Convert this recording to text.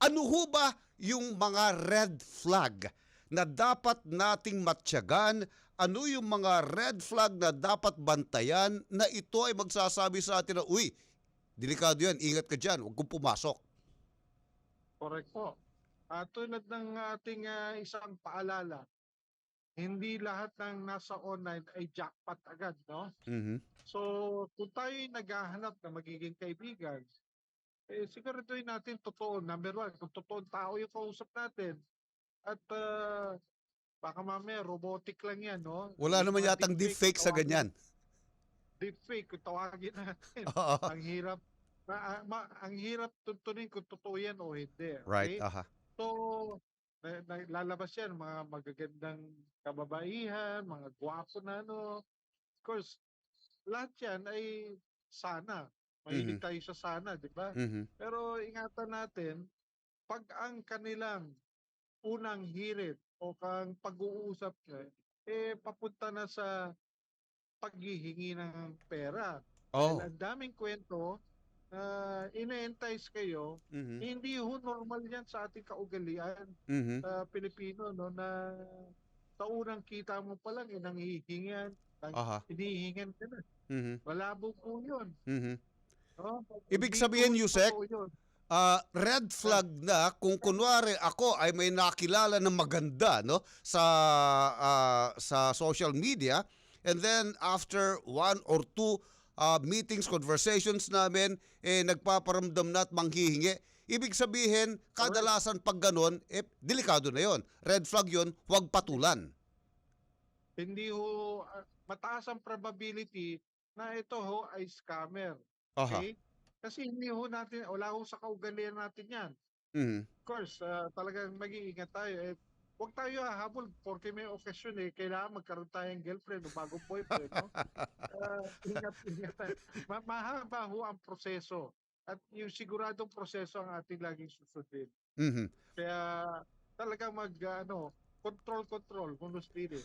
Ano ho ba yung mga red flag na dapat nating matyagan? Ano yung mga red flag na dapat bantayan na ito ay magsasabi sa atin na, uy, delikado yan, ingat ka dyan, huwag kong pumasok. Correct po. At tulad ng ating ah, isang paalala, hindi lahat ng nasa online ay jackpot agad, no? Mhm. So, kung tayo naghahanap na magiging kaibigan, eh, siguraduhin natin totoo. Number one, kung totoong tao yung kausap natin. At ah, baka mamaya robotic lang yan, no? Wala naman yatang deepfake, deepfake sa ganyan. Deepfake, kung tawagin natin. Oo. ang hirap, ma- ma- ang hirap tuntunin kung totoo yan o hindi. right, okay? aha. So, na, na, lalabas yan, mga magagandang kababaihan, mga gwapo na ano. Of course, lahat yan ay sana. Mahilig tayo sa sana, di ba? Mhm. Pero ingatan natin, pag ang kanilang unang hirit o kang pag-uusap niya, eh papunta na sa paghihingi ng pera. Oh. Dahil ang daming kwento na ine-entice kayo Mhm. hindi ho normal yan sa ating kaugalian Mhm. sa Pilipino no na sa unang kita mo pa lang eh nanghihingan, nang hinihingan ka na. Mhm. Malabo po 'yun. Mhm. Ibig sabihin, Yusek. Ah, red flag na kung kunwari ako ay may nakilala na maganda no sa ah, sa social media and then after one or two ah, meetings conversations namin eh nagpaparamdam na at manghihingi ibig sabihin kadalasan pag ganun eh delikado na yon red flag yon huwag patulan Hindi ho ah, mataas ang probability na ito ho ay scammer. Aha Okay? Kasi hindi ho natin wala ho sa kaugalian natin 'yan. Mhm. Of course, ah, talagang mag-iingat tayo. Eh, huwag tayo hahabol porque may okasyon eh. Kailangan magkaroon tayong girlfriend o bagong boyfriend. No? Ah, ingat, ingat tayo. Ma- mahaba ho ang proseso. At yung siguradong proseso ang ating laging susundin. Mhm. Kaya talagang mag, ano, control, control, kung spirit.